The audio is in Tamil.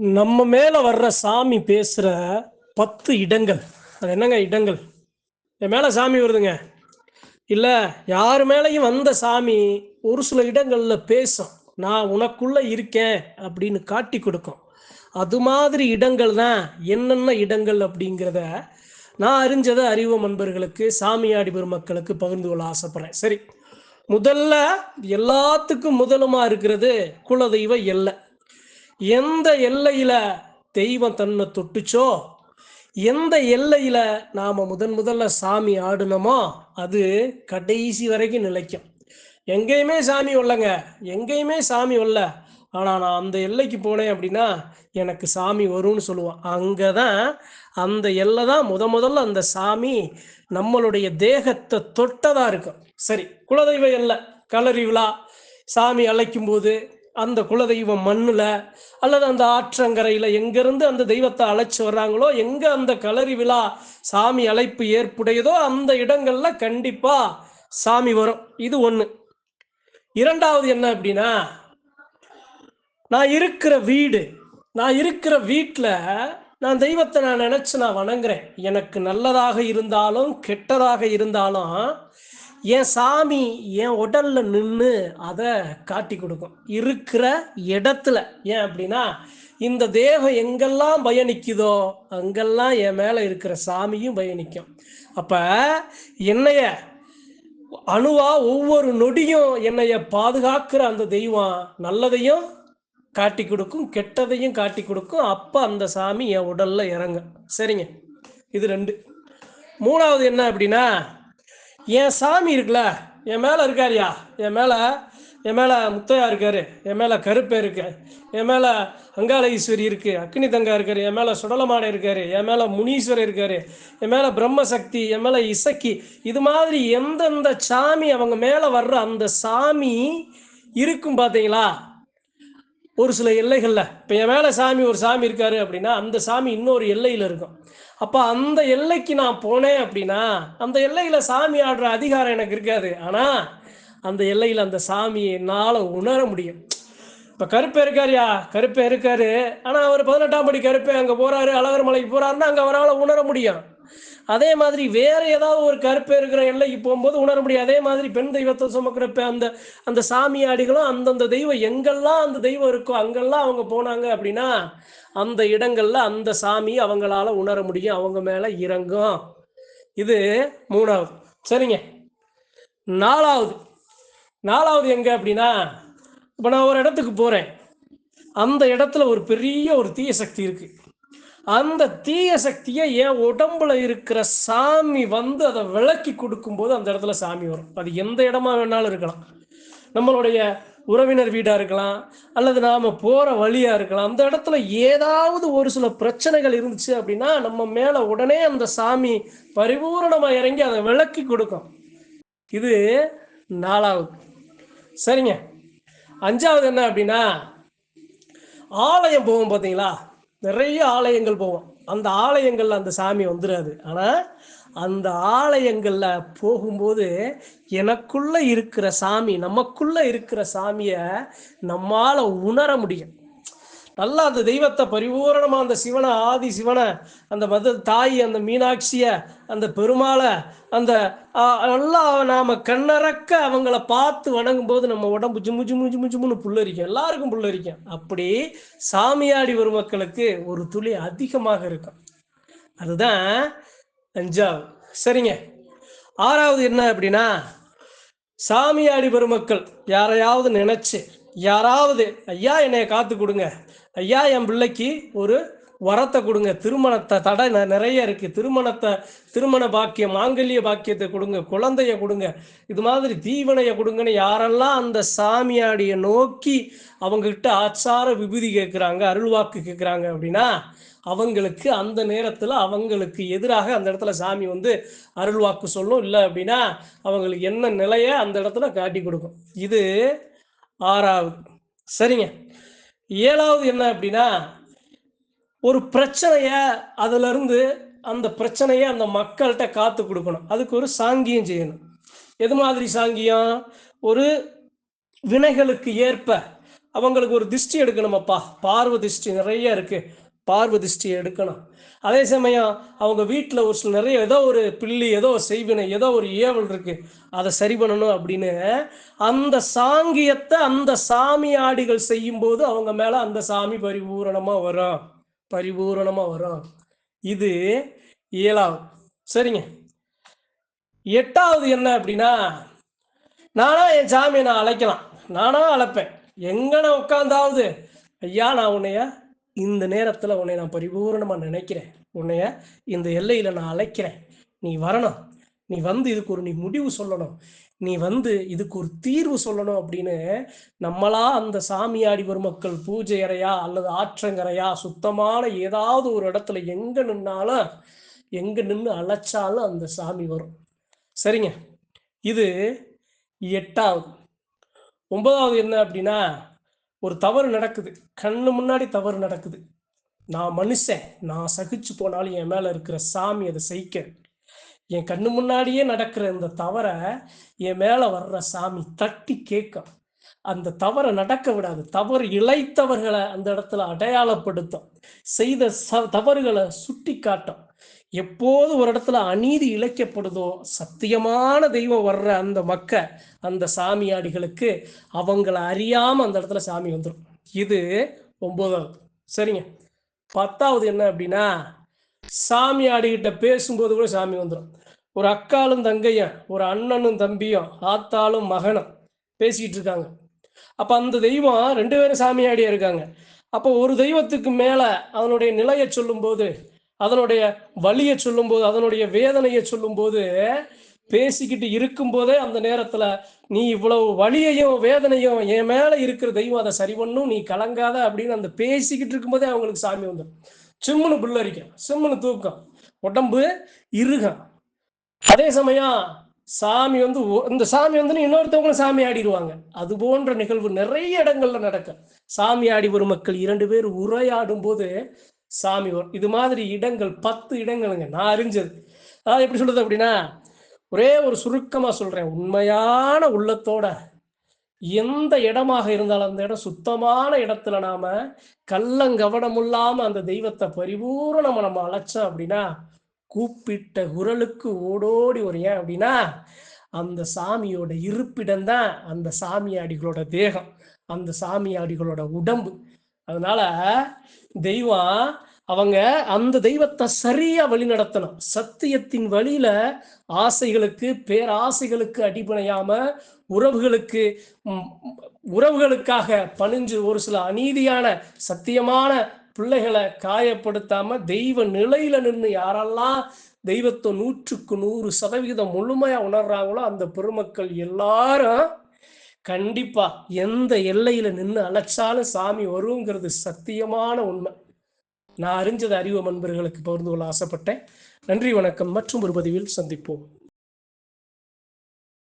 நம்ம மேல வர்ற சாமி பேசுற பத்து இடங்கள். அது என்னங்க இடங்கள்? என் மேல சாமி வருதுங்க. இல்ல யார் மேலேயும் வந்த சாமி ஒரு சில இடங்கள்ல பேசும். நான் உனக்குள்ள இருக்கேன் அப்படின்னு காட்டி கொடுக்கும். அது மாதிரி இடங்கள் தான் என்னென்ன இடங்கள் அப்படிங்கிறத நான் அறிஞ்சதை அறிவு நண்பர்களுக்கு சாமியாடி பெருமக்களுக்கு பகிர்ந்து கொள்ள ஆசைப்படுறேன். சரி. முதல்ல எல்லாத்துக்கும் முதலுமா இருக்கிறது குலதெய்வ எல்லை. எந்த எல்லையில தெய்வம் தன்னை தொட்டுச்சோ எந்த எல்லையில நாம முதன் முதல்ல சாமி ஆடினோமோ அது கடைசி வரைக்கும் நிலைக்கும். எங்கேயுமே சாமி உள்ளங்க எங்கேயுமே சாமி வரல. ஆனால் நான் அந்த எல்லைக்கு போனேன் அப்படின்னா எனக்கு சாமி வரும்னு சொல்லுவான். அங்கதான் அந்த எல்லை தான் முத முதல்ல அந்த சாமி நம்மளுடைய தேகத்தை தொட்டதாக இருக்கும். சரி குலதெய்வ எல்லை கலரி விழா சாமி அழைக்கும் போது அந்த குலதெய்வம் மண்ணில் அல்லது அந்த ஆற்றங்கரையில் எங்கேருந்து அந்த தெய்வத்தை அழைச்சி வர்றாங்களோ எங்கே அந்த களரி விழா சாமி அழைப்பு ஏற்புடையதோ அந்த இடங்களில் கண்டிப்பாக சாமி வரும். இது ஒன்று இரண்டாவது என்ன அப்படின்னா நான் இருக்கிற வீடு நான் இருக்கிற வீட்டில் நான் தெய்வத்தை நான் நினச்சி நான் வணங்குறேன். எனக்கு நல்லதாக இருந்தாலும் கெட்டதாக இருந்தாலும் என் சாமி என் உடல்ல நின்று அதை காட்டி கொடுக்கும். இருக்கிற இடத்துல. ஏன் அப்படின்னா இந்த தேகம் எங்கெல்லாம் பயணிக்குதோ அங்கெல்லாம் என் மேல இருக்கிற சாமியும் பயணிக்கும். அப்ப என்னைய அணுவா ஒவ்வொரு நொடியும் என்னைய பாதுகாக்கிற அந்த தெய்வம் நல்லதையும் காட்டி கொடுக்கும் கெட்டதையும் காட்டி கொடுக்கும். அப்ப அந்த சாமி என் உடல்ல இறங்கும். சரிங்க? இது ரெண்டு. மூணாவது என்ன அப்படின்னா என் சாமி இருக்குல்ல என் மேலே இருக்காருயா? என் மேலே என் மேலே முத்தையா இருக்கார் என் மேலே கருப்பே இருக்கு என் மேலே அங்காள ஈஸ்வரி இருக்கு அக்னி தங்கா இருக்காரு என் மேலே சுடலமான இருக்காரு என் மேலே முனீஸ்வரர் இருக்காரு என் மேலே பிரம்மசக்தி என் மேலே இசக்கி இது மாதிரி எந்தெந்த சாமி அவங்க மேலே வர்ற அந்த சாமி இருக்கும் பார்த்தீங்களா ஒரு சில எல்லைகளில். இப்போ என் மேலே சாமி ஒரு சாமி இருக்காரு அப்படின்னா அந்த சாமி இன்னொரு எல்லையில் இருக்கும். அப்போ அந்த எல்லைக்கு நான் போனேன் அப்படின்னா அந்த எல்லையில் சாமி ஆடுற அதிகாரம் எனக்கு இருக்காது. ஆனால் அந்த எல்லையில் அந்த சாமியை என்னால் உணர முடியும். இப்போ கருப்பே இருக்காருயா? கருப்பே இருக்காரு. ஆனால் அவர் பதினெட்டாம் படி கருப்பே அங்கே போகிறாரு அழகர் மலைக்கு போகிறாருன்னா அங்கே அவரால் உணர முடியும். அதே மாதிரி வேற ஏதாவது ஒரு கருப்பு இருக்கிற எல்லைக்கு போகும்போது உணர முடியும் அதே மாதிரி பெண் தெய்வத்தை சுமக்கிறப்ப அந்த அந்த சாமியாடிகளும் அந்தந்த தெய்வம் எங்கெல்லாம் அந்த தெய்வம் இருக்கோ அங்கெல்லாம் அவங்க போனாங்க அப்படின்னா அந்த இடங்கள்ல அந்த சாமி அவங்களால உணர முடியும். அவங்க மேல இறங்கும். இது மூணாவது. சரிங்க. நாலாவது. நாலாவது எங்க அப்படின்னா இப்போ நான் ஒரு இடத்துக்கு போறேன். அந்த இடத்துல ஒரு பெரிய ஒரு தீய சக்தி இருக்கு. அந்த தீய சக்தியை என் உடம்புல இருக்கிற சாமி வந்து அதை விளக்கி கொடுக்கும்போது அந்த இடத்துல சாமி வரும். அது எந்த இடமா வேணாலும் இருக்கலாம். நம்மளுடைய உறவினர் வீடாக இருக்கலாம் அல்லது நாம் போகிற வழியாக இருக்கலாம். அந்த இடத்துல ஏதாவது ஒரு சில பிரச்சனைகள் இருந்துச்சு அப்படின்னா நம்ம மேலே உடனே அந்த சாமி பரிபூரணமாக இறங்கி அதை விளக்கி கொடுக்கும். இது நாலாவது. சரிங்க. அஞ்சாவது என்ன அப்படின்னா ஆலயம் போகும் பார்த்தீங்களா? நிறைய ஆலயங்கள் போவோம். அந்த ஆலயங்கள்ல அந்த சாமி வந்துடாது ஆனா அந்த ஆலயங்கள்ல போகும்போது எனக்குள்ள இருக்கிற சாமி நமக்குள்ள இருக்கிற சாமிய நம்மால உணர முடியும். நல்லா அந்த தெய்வத்தை பரிபூரணமாக அந்த சிவனை ஆதி சிவனை அந்த மத தாய் அந்த மீனாட்சியை அந்த பெருமாளை அந்த நல்லா நாம் கண்ணறக்க அவங்கள பார்த்து வணங்கும் போது நம்ம உடம்பு ஜுமு ஜுமு ஜுமு ஜுமுன்னு புல்லரிக்கும். எல்லாருக்கும் புல்லரிக்கும். அப்படி சாமியாடி வரும் மக்களுக்கு ஒரு துளி அதிகமாக இருக்கும். அதுதான் அஞ்சாவது சரிங்க. ஆறாவது என்ன அப்படின்னா சாமியாடி பெருமக்கள் யாரையாவது நினைச்சு யாராவது ஐயா என்னைய காத்து கொடுங்க. ஐயா என் பிள்ளைக்கு ஒரு வரத்தை கொடுங்க. திருமணத்தை தடை நிறைய இருக்கு. திருமணத்தை திருமண பாக்கியம் மாங்கல்ய பாக்கியத்தை கொடுங்க. குழந்தைய கொடுங்க. இது மாதிரி தீவனையை கொடுங்கன்னு யாரெல்லாம் அந்த சாமியாடிய நோக்கி அவங்க கிட்ட ஆச்சார விபூதி கேட்குறாங்க அருள்வாக்கு கேட்குறாங்க அப்படின்னா அவங்களுக்கு அந்த நேரத்துல அவங்களுக்கு எதிராக அந்த இடத்துல சாமி வந்து அருள்வாக்கு சொல்லும். இல்லை அப்படின்னா அவங்களுக்கு என்ன நிலையை அந்த இடத்துல காட்டி கொடுக்கும். இது ஆறாவது. சரிங்க. ஏழாவது என்ன அப்படின்னா ஒரு பிரச்சனைய அதுல இருந்து அந்த பிரச்சனையை அந்த மக்கள்கிட்ட காத்து கொடுக்கணும். அதுக்கு ஒரு சாங்கியம் செய்யணும். எது மாதிரி சாங்கியம்? ஒரு வினைகளுக்கு ஏற்ப அவங்களுக்கு ஒரு திஷ்டி எடுக்கணுமப்பா. பார்வை திஷ்டி நிறைய இருக்கு. பார்வதிஷ்டி எடுக்கணும் அதே சமயம் அவங்க வீட்டில் ஒரு சில நிறைய ஏதோ ஒரு பில்லி ஏதோ ஒரு செய்வினை ஏதோ ஒரு ஏவல் இருக்கு. அதை சரி பண்ணணும் அப்படின்னு அந்த சாங்கியத்தை அந்த சாமி ஆடிகள் செய்யும்போது அவங்க மேலே அந்த சாமி பரிபூரணமாக வரும் பரிபூரணமாக வரும் இது ஏழாவது. சரிங்க. எட்டாவது என்ன அப்படின்னா நானா என் சாமியை நான் அழைக்கலாம். நானா அழைப்பேன். எங்கன உட்காந்தாவது ஐயா நான் உன்னைய இந்த நேரத்தில் உன்னை நான் பரிபூரணமாக நினைக்கிறேன். உன்னைய இந்த எல்லையில் நான் அழைக்கிறேன். நீ வரணும். நீ வந்து இதுக்கு ஒரு நீ முடிவு சொல்லணும். நீ வந்து இதுக்கு ஒரு தீர்வு சொல்லணும் அப்படின்னு நம்மளா அந்த சாமியாடி பெருமக்கள் பூஜை அறையா அல்லது ஆற்றங்கரையா சுத்தமான ஏதாவது ஒரு இடத்துல எங்க நின்னாலும் எங்க நின்று அழைச்சாலும் அந்த சாமி வரும். சரிங்க. இது எட்டாவது. ஒன்பதாவது என்ன அப்படின்னா ஒரு தவறு நடக்குது. கண்ணு முன்னாடி தவறு நடக்குது. நான் மனுஷன் நான் சகிச்சு போனாலும் என் மேல இருக்கிற சாமி அதை சகிக்க என் கண்ணு முன்னாடியே நடக்கிற இந்த தவறை என் மேல வர்ற சாமி தட்டி கேட்கும் அந்த தவறை நடக்க விடாது. தவறு இழைத்தவர்களை அந்த இடத்துல அடையாளப்படுத்தும். செய்த ச தவறுகளை சுட்டி காட்டும் எப்போது ஒரு இடத்துல அநீதி இழைக்கப்படுதோ சத்தியமான தெய்வம் வர்ற அந்த மக்க அந்த சாமியாடிகளுக்கு அவங்கள அறியாம அந்த இடத்துல சாமி வந்துடும் இது ஒன்பதாவது சரிங்க. பத்தாவது என்ன அப்படின்னா சாமியாடிகிட்ட பேசும்போது கூட சாமி வந்துடும் ஒரு அக்காலும் தங்கையும் ஒரு அண்ணனும் தம்பியும் ஆத்தாலும் மகனும் பேசிக்கிட்டு இருக்காங்க. அப்ப அந்த தெய்வம் ரெண்டு பேரும் சாமியாடியா இருக்காங்க. அப்போ ஒரு தெய்வத்துக்கு மேல அதனுடைய நிலையை சொல்லும்போது அதனுடைய வலியை சொல்லும்போது அதனுடைய வேதனையை சொல்லும்போது பேசிக்கிட்டு இருக்கும்போதே அந்த நேரத்துல நீ இவ்வளவு வலியையும் வேதனையும் என் மேல இருக்கிற தெய்வம் அதை சரி பண்ணும் நீ கலங்காத அப்படின்னு அந்த பேசிக்கிட்டு இருக்கும்போதே அவங்களுக்கு சாமி வந்துடும். சிம்முன்னு புல்லரிக்கும் சிம்முன்னு தூக்கம். உடம்பு இருகம் அதே சமயம் சாமி வந்து இந்த சாமி வந்து இன்னொருத்தவங்களும் சாமி ஆடிடுவாங்க. அது போன்ற நிகழ்வு நிறைய இடங்கள்ல நடக்கும். சாமி ஆடி வரும் மக்கள் இரண்டு பேர் உரையாடும் போது சாமி வரும் இது மாதிரி இடங்கள் பத்து இடங்களுங்க. நான் அறிஞ்சது. அதாவது எப்படி சொல்றது அப்படின்னா ஒரே ஒரு சுருக்கமாக சொல்கிறேன் உண்மையான உள்ளத்தோட எந்த இடமாக இருந்தாலும் அந்த இடம் சுத்தமான இடத்துல நாம கள்ளங்கவனம் அந்த தெய்வத்தை பரிபூர்ணமாக நம்ம அழைச்சோம் அப்படின்னா கூப்பிட்ட குரலுக்கு ஓடோடி ஒரு ஏன் அப்படின்னா அந்த சாமியோட இருப்பிடம் தான் அந்த சாமியாடிகளோட தேகம். அந்த சாமியாடிகளோட உடம்பு. அதனால தெய்வம் அவங்க அந்த தெய்வத்தை சரியா வழி நடத்தணும். சத்தியத்தின் வழியில ஆசைகளுக்கு பேராசைகளுக்கு அடிபணையாம உறவுகளுக்கு உறவுகளுக்காக பணிஞ்சு ஒரு சில அநீதியான சத்தியமான பிள்ளைகளை காயப்படுத்தாம தெய்வ நிலையில நின்று யாரெல்லாம் தெய்வத்தை நூற்றுக்கு நூறு சதவிகிதம் முழுமையா உணர்றாங்களோ அந்த பெருமக்கள் எல்லாரும் கண்டிப்பா எந்த எல்லையில நின்று அழைச்சாலும் சாமி வருங்கிறது சத்தியமான உண்மை. நான் அறிஞ்சது அறிவு நண்பர்களுக்கு பகிர்ந்து கொள்ள ஆசைப்பட்டேன். நன்றி வணக்கம். மற்றும் ஒரு பதிவில் சந்திப்போம்.